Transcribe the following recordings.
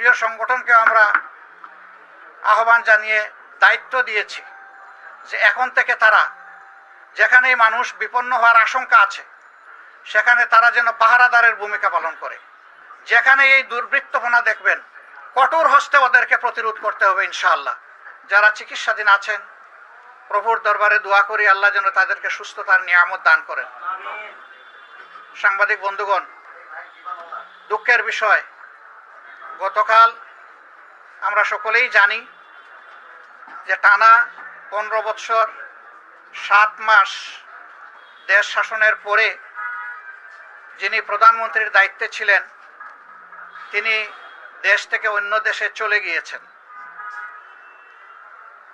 প্রিয় সংগঠনকে আমরা আহ্বান জানিয়ে দায়িত্ব দিয়েছি যে এখন থেকে তারা যেখানেই মানুষ বিপন্ন হওয়ার আশঙ্কা আছে, সেখানে তারা যেন পাহারাদারের ভূমিকা পালন করে। যেখানে এই দুর্বৃত্তপনা দেখবেন, কঠোর হস্তে ওদেরকে প্রতিরোধ করতে হবে ইনশাআল্লাহ। যারা চিকিৎসাধীন আছেন, প্রভুর দরবারে দোয়া করি আল্লাহ যেন তাদেরকে সুস্থতার নিয়ামত দান করেন। সাংবাদিক বন্ধুগণ, দুঃখের বিষয় গতকাল আমরা সকলেই জানি যে টানা পনেরো বৎসর সাত মাস দেশ শাসনের পরে যিনি প্রধানমন্ত্রীর দায়িত্বে ছিলেন, তিনি দেশ থেকে অন্য দেশে চলে গিয়েছেন।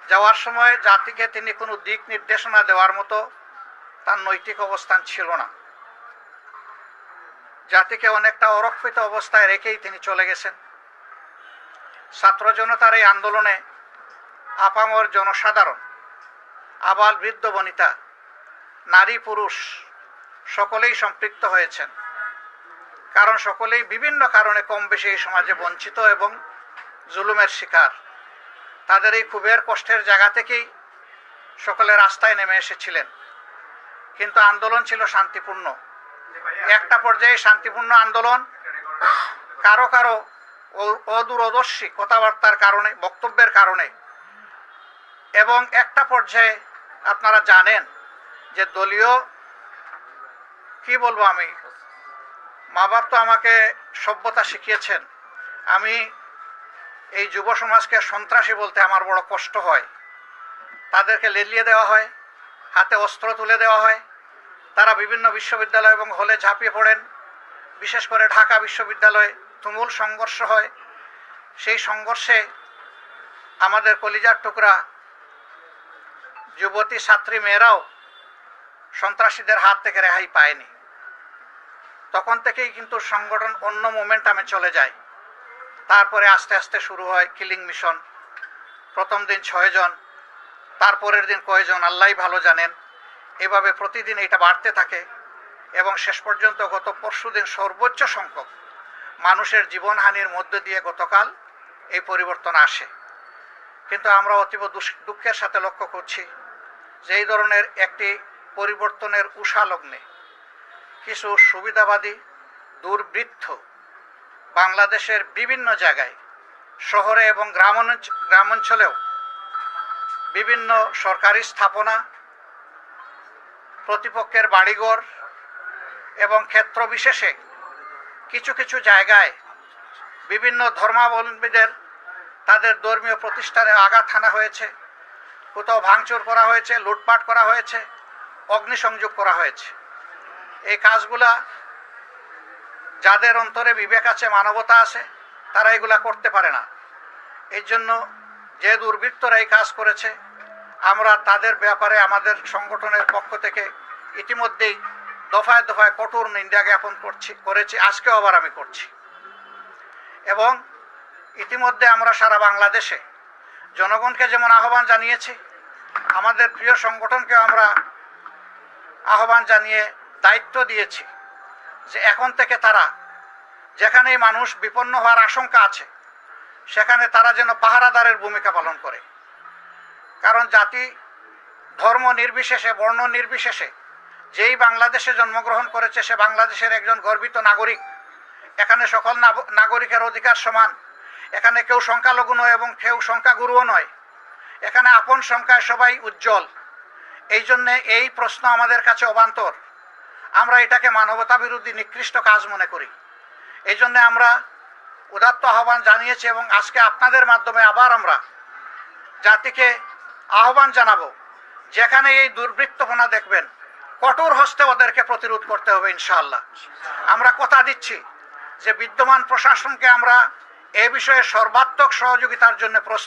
যাওয়ার সময় জাতিকে তিনি কোনো দিক নির্দেশনা দেওয়ার মতো তার নৈতিক অবস্থান ছিল না। জাতিকে অনেকটা অরক্ষিত অবস্থায় রেখেই তিনি চলে গেছেন। ছাত্র জনতার এই আন্দোলনে আপামর জনসাধারণ, আবাল বৃদ্ধ বনিতা, নারী পুরুষ সকলেই সম্পৃক্ত হয়েছেন। কারণ সকলেই বিভিন্ন কারণে কম বেশি এই সমাজে বঞ্চিত এবং জুলুমের শিকার। তাদের এই ক্ষোভের কষ্টের জায়গা থেকেই সকলে রাস্তায় নেমে এসেছিলেন। কিন্তু আন্দোলন ছিল শান্তিপূর্ণ। একটা পর্যায়ে শান্তিপূর্ণ আন্দোলন কারও কারও অদূরদর্শী কথাবার্তার কারণে, বক্তব্যের কারণে। এবং একটা পর্যায়ে আপনারা জানেন যে দলীয়, কি বলব আমি? মা বাপ তো আমাকে সভ্যতা শিখিয়েছেন। আমি এই যুব সমাজকে সন্ত্রাসী বলতে আমার বড় কষ্ট হয়। তাদেরকে লেলিয়ে দেওয়া হয়, হাতে অস্ত্র তুলে দেওয়া হয়। তারা বিভিন্ন বিশ্ববিদ্যালয় এবং হলে ঝাঁপিয়ে পড়েন, বিশেষ করে ঢাকা বিশ্ববিদ্যালয়ে। তুমুল সংঘর্ষ হয়। সেই সংঘর্ষে আমাদের কলিজার টুকরা যুবতী, ছাত্রী, মেয়েরাও সন্ত্রাসীদের হাত থেকে রেহাই পায়নি। তখন থেকেই কিন্তু সংগঠন অন্য মোমেন্টামে চলে যায়। তারপরে আস্তে আস্তে শুরু হয় কিলিং মিশন প্রথম দিন ছয়জন তারপরের দিন কয়জন আল্লাহ ভালো জানেন। এভাবে প্রতিদিন এটা বাড়তে থাকে এবং শেষ পর্যন্ত গত পরশু দিন সর্বোচ্চ সংখ্যক মানুষের জীবনহানির মধ্য দিয়ে গতকাল এই পরিবর্তন আসে। কিন্তু আমরা অতীব দুঃখের সাথে লক্ষ্য করছি যে এই ধরনের একটি পরিবর্তনের উষা লগ্নে কিছু সুবিধাবাদী, দুর্বৃত্ত বাংলাদেশের বিভিন্ন জায়গায়, শহরে এবং গ্রামাঞ্চ- গ্রামাঞ্চলেও বিভিন্ন সরকারি স্থাপনা, প্রতিপক্ষের বাড়িঘর এবং ক্ষেত্র বিশেষে কিছু কিছু জায়গায় বিভিন্ন ধর্মাবলম্বীদের তাদের ধর্মীয় প্রতিষ্ঠানে আঘাত হানা হয়েছে, কোথাও ভাঙচুর করা হয়েছে, লুটপাট করা হয়েছে, অগ্নিসংযোগ করা হয়েছে। এই কাজগুলা যাদের অন্তরে বিবেক আছে, মানবতা আছে, তারা এগুলা করতে পারে না। এই জন্য যে দুর্বৃত্তরা এই কাজ করেছে, আমরা তাদের ব্যাপারে আমাদের সংগঠনের পক্ষ থেকে ইতিমধ্যেই দফায় দফায় কঠোর নিন্দা জ্ঞাপন করছি, করেছি, আজকেও আবার আমি করছি। এবং ইতিমধ্যে আমরা সারা বাংলাদেশে জনগণকে যেমন আহ্বান জানিয়েছি, আমাদের প্রিয় সংগঠনকে আমরা আহ্বান জানিয়ে দায়িত্ব দিয়েছি যে এখন থেকে তারা যেখানেই মানুষ বিপন্ন হওয়ার আশঙ্কা আছে, সেখানে তারা যেন পাহারাদারের ভূমিকা পালন করে। কারণ জাতি ধর্ম নির্বিশেষে, বর্ণ নির্বিশেষে যেই বাংলাদেশে জন্মগ্রহণ করেছে, সে বাংলাদেশের একজন গর্বিত নাগরিক। এখানে সকল নাগরিকের অধিকার সমান। এখানে কেউ সংখ্যালঘু নয় এবং কেউ সংখ্যাগুরুও নয়। এখানে আপন সংখ্যায় সবাই উজ্জ্বল। এই জন্যে এই প্রশ্ন আমাদের কাছে অবান্তর। আমরা এটাকে মানবতা বিরোধী নিকৃষ্ট কাজ মনে করি। এই জন্যে আমরা উদাত্ত আহ্বান জানিয়েছি এবং আজকে আপনাদের মাধ্যমে আবার আমরা জাতিকে আহ্বান জানাব। যেখানে এই দুর্বৃত্তপনা দেখবেন। কঠোর হস্তে ওদেরকে প্রতিরোধ করতে হবে, ইনশাআল্লাহ। আমরা কথা দিচ্ছি যে বিদ্যমান প্রশাসনকে আমরা এ বিষয়ে সর্বাত্মক সহযোগিতার জন্য প্রস্তুত।